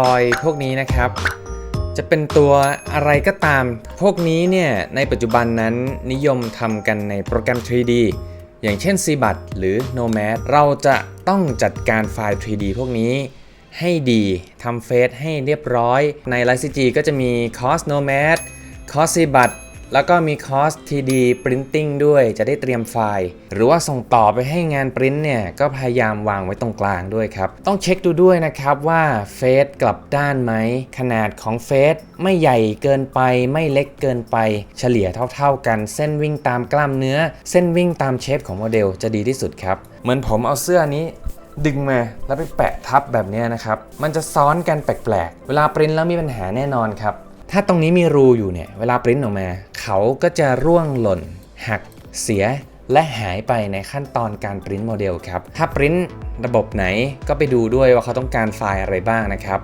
พอยพวกนี้นะครับ จะเป็นตัวอะไรก็ตาม พวกนี้เนี่ยในปัจจุบันนั้นนิยมทำกันในโปรแกรม 3D อย่างเช่น c b u t หรือ Nomad เราจะต้องจัดการไฟล์ 3D พวกนี้ให้ดีทำเฟซให้เรียบร้อย ใน l i c g ก็จะมี Cos Nomad Cos c b u t แล้วก็มี Cos TD Printing ด้วยจะได้เตรียมไฟล์ หรือว่าส่งต่อไปให้งานปริ้นเนี่ย ก็พยายามวางไว้ตรงกลางด้วยครับ ต้องเช็คดูด้วยนะครับว่าเฟซกลับด้านไหม ขนาดของเฟซไม่ใหญ่เกินไปไม่เล็กเกินไป เฉลี่ยเท่าๆกันเส้นวิ่งตามกล้ามเนื้อ เส้นวิ่งตามเชฟของโมเดลจะดีที่สุดครับ เหมือนผมเอาเสื้อนี้ดึงมาแล้วไปแปะทับแบบนี้นะครับ มันจะซ้อนกันแปลกๆ เวลาปริ้นแล้วมีปัญหาแน่นอนครับ ถ้าตรงนี้มีรูอยู่เนี่ย เวลาปริ้นออกมา เขาก็จะร่วงหล่น หัก เสีย และหายไปในขั้นตอนการปริ้นโมเดลครับ ถ้าปริ้นระบบไหนก็ไปดูด้วยว่าเขาต้องการไฟล์อะไรบ้างนะครับ